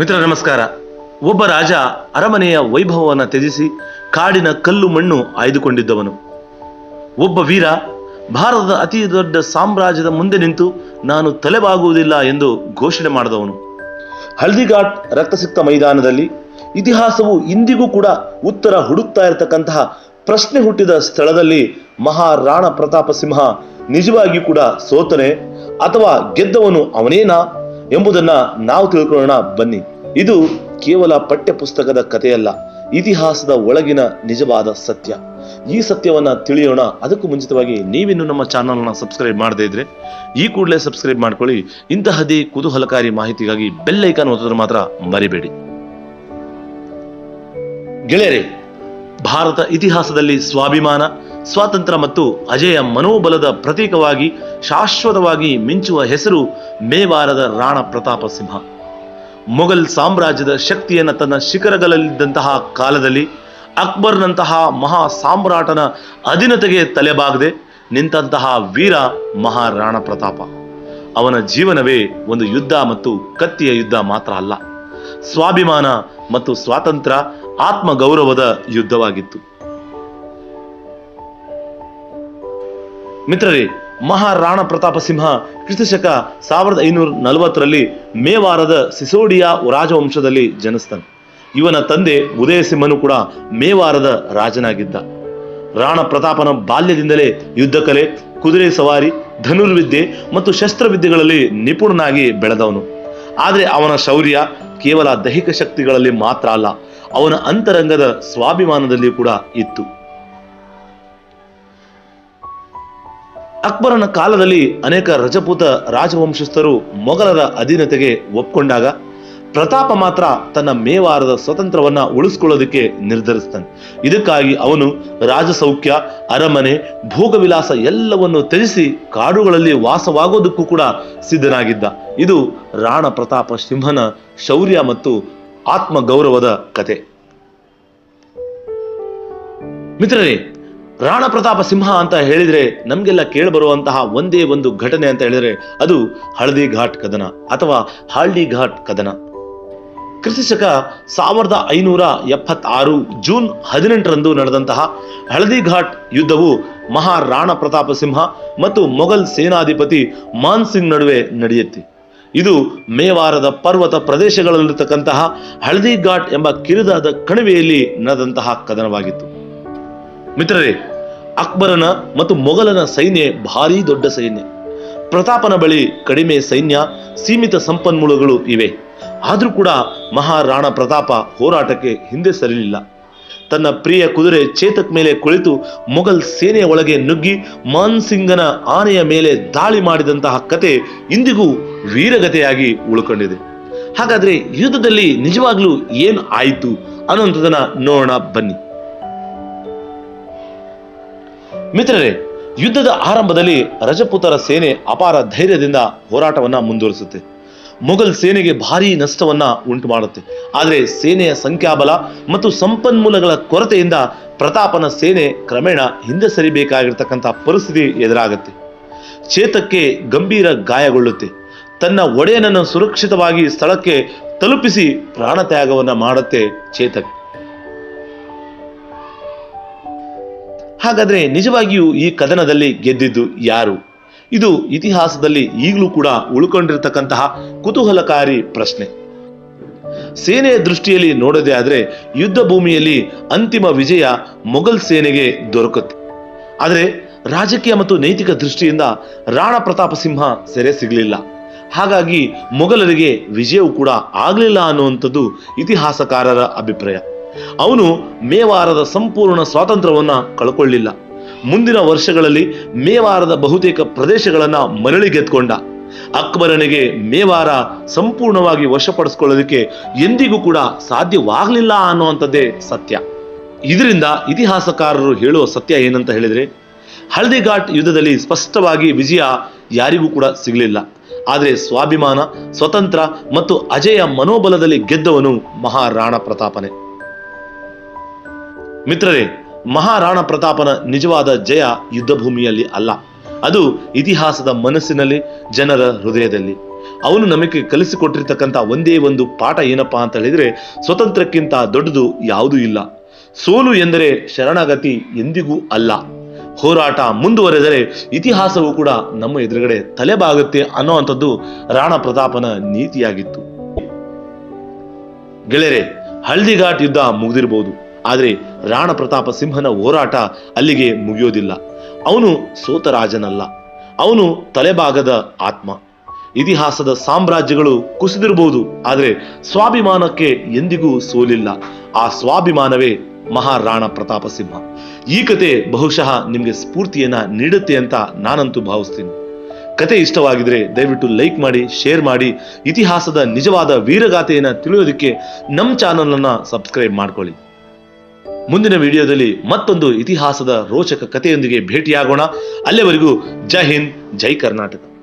ಮಿತ್ರ ನಮಸ್ಕಾರ. ಒಬ್ಬ ರಾಜ ಅರಮನೆಯ ವೈಭವವನ್ನು ತ್ಯಜಿಸಿ ಕಾಡಿನ ಕಲ್ಲು ಮಣ್ಣು ಆಯ್ದುಕೊಂಡಿದ್ದವನು. ಒಬ್ಬ ವೀರ ಭಾರತದ ಅತಿ ದೊಡ್ಡ ಸಾಮ್ರಾಜ್ಯದ ಮುಂದೆ ನಿಂತು ನಾನು ತಲೆಬಾಗುವುದಿಲ್ಲ ಎಂದು ಘೋಷಣೆ ಮಾಡಿದವನು. ಹಳದಿಘಾಟ್ ರಕ್ತಸಿಕ್ತ ಮೈದಾನದಲ್ಲಿ ಇತಿಹಾಸವು ಇಂದಿಗೂ ಕೂಡ ಉತ್ತರ ಹುಡುಕ್ತಾ ಇರತಕ್ಕಂತಹ ಪ್ರಶ್ನೆ ಹುಟ್ಟಿದ ಸ್ಥಳದಲ್ಲಿ ಮಹಾರಾಣ ಪ್ರತಾಪ ಸಿಂಹ ನಿಜವಾಗಿಯೂ ಕೂಡ ಸೋತನೆ ಅಥವಾ ಗೆದ್ದವನು ಅವನೇನಾ? ಎಂಬುದನ್ನ ನಾವು ತಿಳ್ಕೊಳ್ಳೋಣ, ಬನ್ನಿ. ಇದು ಕೇವಲ ಪಠ್ಯ ಪುಸ್ತಕದ ಕಥೆಯಲ್ಲ, ಇತಿಹಾಸದ ಒಳಗಿನ ನಿಜವಾದ ಸತ್ಯ. ಈ ಸತ್ಯವನ್ನ ತಿಳಿಯೋಣ. ಅದಕ್ಕೂ ಮುಂಚಿತವಾಗಿ ನೀವಿನ್ನು ನಮ್ಮ ಚಾನಲ್ನ ಸಬ್ಸ್ಕ್ರೈಬ್ ಮಾಡದೇ ಇದ್ರೆ ಈ ಕೂಡಲೇ ಸಬ್ಸ್ಕ್ರೈಬ್ ಮಾಡ್ಕೊಳ್ಳಿ. ಇಂತಹದೇ ಕುತೂಹಲಕಾರಿ ಮಾಹಿತಿಗಾಗಿ ಬೆಲ್ ಐಕಾನ್ ಮಾತ್ರ ಮರಿಬೇಡಿ. ಗೆಳೆಯರೇ ಭಾರತ ಇತಿಹಾಸದಲ್ಲಿ ಸ್ವಾಭಿಮಾನ, ಸ್ವಾತಂತ್ರ್ಯ ಮತ್ತು ಅಜೇಯ ಮನೋಬಲದ ಪ್ರತೀಕವಾಗಿ, ಶಾಶ್ವತವಾಗಿ ಮಿಂಚುವ ಹೆಸರು ಮೇವಾರದ ರಾಣ ಪ್ರತಾಪ ಸಿಂಹ. ಮೊಘಲ್ ಸಾಮ್ರಾಜ್ಯದ ಶಕ್ತಿಯನ್ನು ತನ್ನ ಶಿಖರಗಳಲ್ಲಿದ್ದಂತಹ ಕಾಲದಲ್ಲಿ ಅಕ್ಬರ್ನಂತಹ ಮಹಾ ಸಾಮ್ರಾಟನ ಅಧೀನತೆಗೆ ತಲೆಬಾಗದೆ ನಿಂತಹ ವೀರ ಮಹಾರಾಣ ಪ್ರತಾಪ. ಅವನ ಜೀವನವೇ ಒಂದು ಯುದ್ಧ ಮತ್ತು ಕತ್ತಿಯ ಯುದ್ಧ ಮಾತ್ರ ಅಲ್ಲ. ಸ್ವಾಭಿಮಾನ ಮತ್ತು ಸ್ವಾತಂತ್ರ್ಯ ಆತ್ಮ ಗೌರವದ ಯುದ್ಧವಾಗಿತ್ತು. ಮಿತ್ರರೇ, ಮಹಾರಾಣ ಪ್ರತಾಪ ಸಿಂಹ ಕ್ರಿಸ್ತಶಕ ಸಾವಿರದ ಐನೂರ ನಲವತ್ತರಲ್ಲಿ ಮೇವಾರದ ಸಿಸೋಡಿಯಾ ರಾಜವಂಶದಲ್ಲಿ ಜನಿಸ್ತಾನೆ. ಇವನ ತಂದೆ ಉದಯ ಸಿಂಹನು ಕೂಡ ಮೇವಾರದ ರಾಜನಾಗಿದ್ದ. ರಾಣ ಪ್ರತಾಪನ ಬಾಲ್ಯದಿಂದಲೇ ಯುದ್ಧ ಕಲೆ, ಕುದುರೆ ಸವಾರಿ, ಧನುರ್ವಿದ್ಯೆ ಮತ್ತು ಶಸ್ತ್ರವಿದ್ಯೆಗಳಲ್ಲಿ ನಿಪುಣನಾಗಿ ಬೆಳೆದವನು. ಆದರೆ ಅವನ ಶೌರ್ಯ ಕೇವಲ ದೈಹಿಕ ಶಕ್ತಿಗಳಲ್ಲಿ ಮಾತ್ರ ಅಲ್ಲ ಅವನ ಅಂತರಂಗದ ಸ್ವಾಭಿಮಾನದಲ್ಲಿ ಕೂಡ ಇತ್ತು. ಅಕ್ಬರನ ಕಾಲದಲ್ಲಿ ಅನೇಕ ರಜಪೂತ ರಾಜವಂಶಸ್ಥರು ಮೊಘಲರ ಅಧೀನತೆಗೆ ಒಪ್ಕೊಂಡಾಗ ಪ್ರತಾಪ ಮಾತ್ರ ತನ್ನ ಮೇವಾರದ ಸ್ವತಂತ್ರವನ್ನ ಉಳಿಸ್ಕೊಳ್ಳೋದಕ್ಕೆ ನಿರ್ಧರಿಸ್ತಾನೆ ಇದಕ್ಕಾಗಿ ಅವನು ರಾಜಸೌಖ್ಯ, ಅರಮನೆ, ಭೋಗವಿಲಾಸ ಎಲ್ಲವನ್ನು ತ್ಯಜಿಸಿ ಕಾಡುಗಳಲ್ಲಿ ವಾಸವಾಗೋದಕ್ಕೂ ಕೂಡ ಸಿದ್ಧನಾಗಿದ್ದ. ಇದು ರಾಣ ಪ್ರತಾಪ ಸಿಂಹನ ಶೌರ್ಯ ಮತ್ತು ಆತ್ಮ ಗೌರವದ ಕತೆ. ಮಿತ್ರರೇ ರಾಣ ಪ್ರತಾಪ ಸಿಂಹ ಅಂತ ಹೇಳಿದ್ರೆ ನಮಗೆಲ್ಲ ಕೇಳಬರುವಂತಹ ಒಂದೇ ಒಂದು ಘಟನೆ ಅಂತ ಹೇಳಿದ್ರೆ ಅದು ಹಳದಿ ಘಾಟ್ ಕದನ ಅಥವಾ ಹಾಲ್ಡಿ ಘಾಟ್ ಕದನ. ಕ್ರಿಸ್ತಶಕ ಸಾವಿರದ ಐನೂರ ಎಪ್ಪತ್ತಾರು ಜೂನ್ ಹದಿನೆಂಟರಂದು ನಡೆದಂತಹ ಹಳದಿ ಘಾಟ್ ಯುದ್ಧವು ಮಹಾರಾಣ ಪ್ರತಾಪ ಸಿಂಹ ಮತ್ತು ಮೊಘಲ್ ಸೇನಾಧಿಪತಿ ಮಾನ್ ಸಿಂಗ್ ನಡುವೆ ನಡೆಯುತ್ತೆ. ಇದು ಮೇವಾರದ ಪರ್ವತ ಪ್ರದೇಶಗಳಲ್ಲಿರತಕ್ಕಂತಹ ಹಳದಿ ಘಾಟ್ ಎಂಬ ಕಿರಿದಾದ ಕಣಿವೆಯಲ್ಲಿ ನಡೆದಂತಹ ಕದನವಾಗಿತ್ತು. ಮಿತ್ರರೇ, ಅಕ್ಬರನ ಮತ್ತು ಮೊಘಲನ ಸೈನ್ಯ ಭಾರೀ ದೊಡ್ಡ ಸೈನ್ಯ. ಪ್ರತಾಪನ ಬಳಿ ಕಡಿಮೆ ಸೈನ್ಯ, ಸೀಮಿತ ಸಂಪನ್ಮೂಲಗಳು ಇವೆ. ಆದರೂ ಕೂಡ ಮಹಾರಾಣ ಪ್ರತಾಪ ಹೋರಾಟಕ್ಕೆ ಹಿಂದೆ ಸರಿಲಿಲ್ಲ. ತನ್ನ ಪ್ರಿಯ ಕುದುರೆ ಚೇತಕ್ ಮೇಲೆ ಕುಳಿತು ಮೊಘಲ್ ಸೇನೆಯ ಒಳಗೆ ನುಗ್ಗಿ ಮಾನ್ ಸಿಂಗನ ಆನೆಯ ಮೇಲೆ ದಾಳಿ ಮಾಡಿದಂತಹ ಕತೆ ಇಂದಿಗೂ ವೀರಗತೆಯಾಗಿ ಉಳ್ಕೊಂಡಿದೆ. ಹಾಗಾದ್ರೆ ಯುದ್ಧದಲ್ಲಿ ನಿಜವಾಗ್ಲೂ ಏನು ಆಯಿತು? ಅನ್ನೋದನ್ನ ನೋಡೋಣ, ಬನ್ನಿ. ಮಿತ್ರರೇ, ಯುದ್ಧದ ಆರಂಭದಲ್ಲಿ ರಜಪೂತರ ಸೇನೆ ಅಪಾರ ಧೈರ್ಯದಿಂದ ಹೋರಾಟವನ್ನ ಮುಂದುವರಿಸುತ್ತೆ. ಮೊಘಲ್ ಸೇನೆಗೆ ಭಾರೀ ನಷ್ಟವನ್ನ ಉಂಟು ಮಾಡುತ್ತೆ ಆದರೆ ಸೇನೆಯ ಸಂಖ್ಯಾಬಲ ಮತ್ತು ಸಂಪನ್ಮೂಲಗಳ ಕೊರತೆಯಿಂದ ಪ್ರತಾಪನ ಸೇನೆ ಕ್ರಮೇಣ ಹಿಂದೆ ಸರಿಬೇಕಾಗಿರ್ತಕ್ಕಂಥ ಪರಿಸ್ಥಿತಿ ಎದುರಾಗುತ್ತೆ. ಚೇತಕ್ಕೆ ಗಂಭೀರ ಗಾಯಗೊಳ್ಳುತ್ತೆ. ತನ್ನ ಒಡೆಯನನ್ನು ಸುರಕ್ಷಿತವಾಗಿ ಸ್ಥಳಕ್ಕೆ ತಲುಪಿಸಿ ಪ್ರಾಣತ್ಯಾಗವನ್ನ ಮಾಡುತ್ತೆ ಚೇತಕ್. ಹಾಗಾದ್ರೆ ನಿಜವಾಗಿಯೂ ಈ ಕದನದಲ್ಲಿ ಗೆದ್ದಿದ್ದು ಯಾರು? ಇದು ಇತಿಹಾಸದಲ್ಲಿ ಈಗಲೂ ಕೂಡ ಉಳ್ಕೊಂಡಿರ್ತಕ್ಕಂತಹ ಕುತೂಹಲಕಾರಿ ಪ್ರಶ್ನೆ. ಸೇನೆಯ ದೃಷ್ಟಿಯಲ್ಲಿ ನೋಡದೆ ಆದ್ರೆ ಯುದ್ಧ ಭೂಮಿಯಲ್ಲಿ ಅಂತಿಮ ವಿಜಯ ಮೊಘಲ್ ಸೇನೆಗೆ ದೊರಕುತ್ತೆ. ಆದರೆ ರಾಜಕೀಯ ಮತ್ತು ನೈತಿಕ ದೃಷ್ಟಿಯಿಂದ ರಾಣಾ ಪ್ರತಾಪ ಸಿಂಹ ಸೆರೆ ಸಿಗಲಿಲ್ಲ. ಹಾಗಾಗಿ ಮೊಘಲರಿಗೆ ವಿಜಯವು ಕೂಡ ಆಗಲಿಲ್ಲ ಅನ್ನುವಂಥದ್ದು ಇತಿಹಾಸಕಾರರ ಅಭಿಪ್ರಾಯ. ಅವನು ಮೇವಾರದ ಸಂಪೂರ್ಣ ಸ್ವಾತಂತ್ರ್ಯವನ್ನ ಕಳ್ಕೊಳ್ಳಿಲ್ಲ. ಮುಂದಿನ ವರ್ಷಗಳಲ್ಲಿ ಮೇವಾರದ ಬಹುತೇಕ ಪ್ರದೇಶಗಳನ್ನು ಮರಳಿ ಗೆದ್ಕೊಂಡ ಅಕ್ಬರನಿಗೆ ಮೇವಾರ ಸಂಪೂರ್ಣವಾಗಿ ವಶಪಡಿಸ್ಕೊಳ್ಳೋದಕ್ಕೆ ಎಂದಿಗೂ ಕೂಡ ಸಾಧ್ಯವಾಗಲಿಲ್ಲ ಅನ್ನುವಂಥದ್ದೇ ಸತ್ಯ. ಇದರಿಂದ ಇತಿಹಾಸಕಾರರು ಹೇಳುವ ಸತ್ಯ ಏನಂತ ಹೇಳಿದ್ರೆ, ಹಳದಿಘಾಟ್ ಯುದ್ಧದಲ್ಲಿ ಸ್ಪಷ್ಟವಾಗಿ ವಿಜಯ ಯಾರಿಗೂ ಕೂಡ ಸಿಗಲಿಲ್ಲ. ಆದರೆ ಸ್ವಾಭಿಮಾನ, ಸ್ವತಂತ್ರ ಮತ್ತು ಅಜೇಯ ಮನೋಬಲದಲ್ಲಿ ಗೆದ್ದವನು ಮಹಾರಾಣ ಪ್ರತಾಪನೆ. ಮಿತ್ರರೇ ಮಹಾರಾಣ ಪ್ರತಾಪನ ನಿಜವಾದ ಜಯ ಯುದ್ಧ ಭೂಮಿಯಲ್ಲಿ ಅಲ್ಲ. ಅದು ಇತಿಹಾಸದ ಮನಸ್ಸಿನಲ್ಲಿ, ಜನರ ಹೃದಯದಲ್ಲಿ. ಅವನು ನಮಗೆ ಕಲಿಸಿಕೊಟ್ಟಿರ್ತಕ್ಕಂಥ ಒಂದೇ ಒಂದು ಪಾಠ ಏನಪ್ಪಾ ಅಂತ ಹೇಳಿದ್ರೆ, ಸ್ವತಂತ್ರಕ್ಕಿಂತ ದೊಡ್ಡದು ಯಾವುದೂ ಇಲ್ಲ. ಸೋಲು ಎಂದರೆ ಶರಣಾಗತಿ ಎಂದಿಗೂ ಅಲ್ಲ. ಹೋರಾಟ ಮುಂದುವರೆದರೆ ಇತಿಹಾಸವು ಕೂಡ ನಮ್ಮ ಎದುರುಗಡೆ ತಲೆಬಾಗುತ್ತೆ ಅನ್ನೋವಂಥದ್ದು ರಾಣ ಪ್ರತಾಪನ ನೀತಿಯಾಗಿತ್ತು. ಗೆಳೆಯರೆ, ಹಳ್ದಿಘಾಟ್ ಯುದ್ಧ ಮುಗಿದಿರಬಹುದು ಆದರೆ ರಾಣ ಪ್ರತಾಪ ಸಿಂಹನ ಹೋರಾಟ ಅಲ್ಲಿಗೆ ಮುಗಿಯೋದಿಲ್ಲ. ಅವನು ಸೋತ ರಾಜನಲ್ಲ ಅವನು ತಲೆಭಾಗದ ಆತ್ಮ. ಇತಿಹಾಸದ ಸಾಮ್ರಾಜ್ಯಗಳು ಕುಸಿದಿರಬಹುದು, ಆದರೆ ಸ್ವಾಭಿಮಾನಕ್ಕೆ ಎಂದಿಗೂ ಸೋಲಿಲ್ಲ. ಆ ಸ್ವಾಭಿಮಾನವೇ ಮಹಾರಾಣ ಪ್ರತಾಪ ಸಿಂಹ. ಈ ಕತೆ ಬಹುಶಃ ನಿಮಗೆ ಸ್ಫೂರ್ತಿಯನ್ನ ನೀಡುತ್ತೆ ಅಂತ ನಾನಂತೂ ಭಾವಿಸ್ತೀನಿ. ಕತೆ ಇಷ್ಟವಾಗಿದ್ರೆ ದಯವಿಟ್ಟು ಲೈಕ್ ಮಾಡಿ, ಶೇರ್ ಮಾಡಿ, ಇತಿಹಾಸದ ನಿಜವಾದ ವೀರಗಾಥೆಯನ್ನು ತಿಳಿಯೋದಕ್ಕೆ ನಮ್ಮ ಚಾನಲನ್ನು ಸಬ್ಸ್ಕ್ರೈಬ್ ಮಾಡ್ಕೊಳ್ಳಿ. ಮುಂದಿನ ವಿಡಿಯೋದಲ್ಲಿ ಮತ್ತೊಂದು ಇತಿಹಾಸದ ರೋಚಕ ಕಥೆಯೊಂದಿಗೆ ಭೇಟಿಯಾಗೋಣ. ಅಲ್ಲಿವರೆಗೂ ಜೈ ಹಿಂದ್ ಜೈ ಕರ್ನಾಟಕ.